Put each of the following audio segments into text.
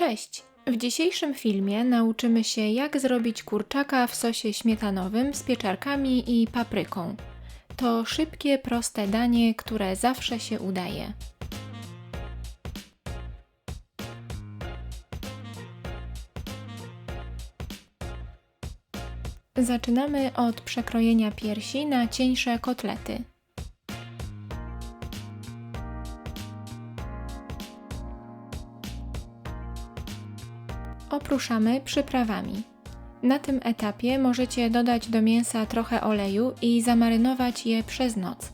Cześć! W dzisiejszym filmie nauczymy się, jak zrobić kurczaka w sosie śmietanowym z pieczarkami i papryką. To szybkie, proste danie, które zawsze się udaje. Zaczynamy od przekrojenia piersi na cieńsze kotlety. Opruszamy przyprawami. Na tym etapie możecie dodać do mięsa trochę oleju i zamarynować je przez noc.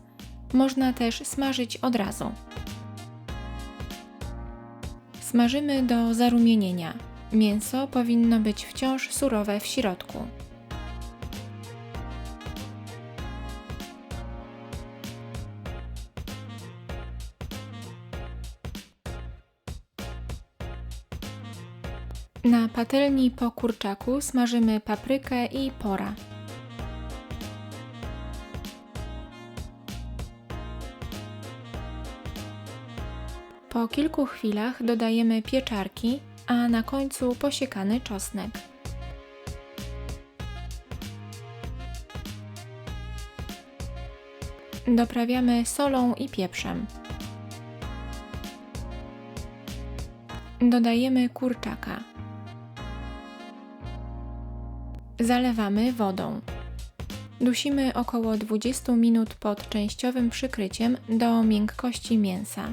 Można też smażyć od razu. Smażymy do zarumienienia. Mięso powinno być wciąż surowe w środku. Na patelni po kurczaku smażymy paprykę i pora. Po kilku chwilach dodajemy pieczarki, a na końcu posiekany czosnek. Doprawiamy solą i pieprzem. Dodajemy kurczaka. Zalewamy wodą. Dusimy około 20 minut pod częściowym przykryciem do miękkości mięsa.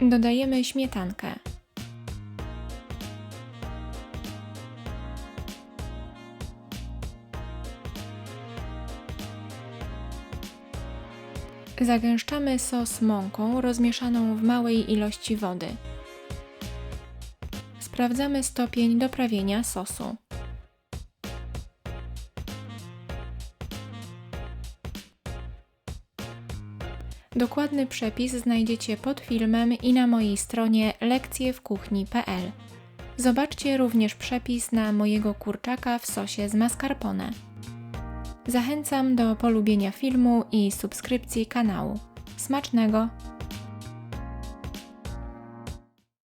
Dodajemy śmietankę. Zagęszczamy sos mąką rozmieszaną w małej ilości wody. Sprawdzamy stopień doprawienia sosu. Dokładny przepis znajdziecie pod filmem i na mojej stronie lekcjewkuchni.pl. Zobaczcie również przepis na mojego kurczaka w sosie z mascarpone. Zachęcam do polubienia filmu i subskrypcji kanału. Smacznego!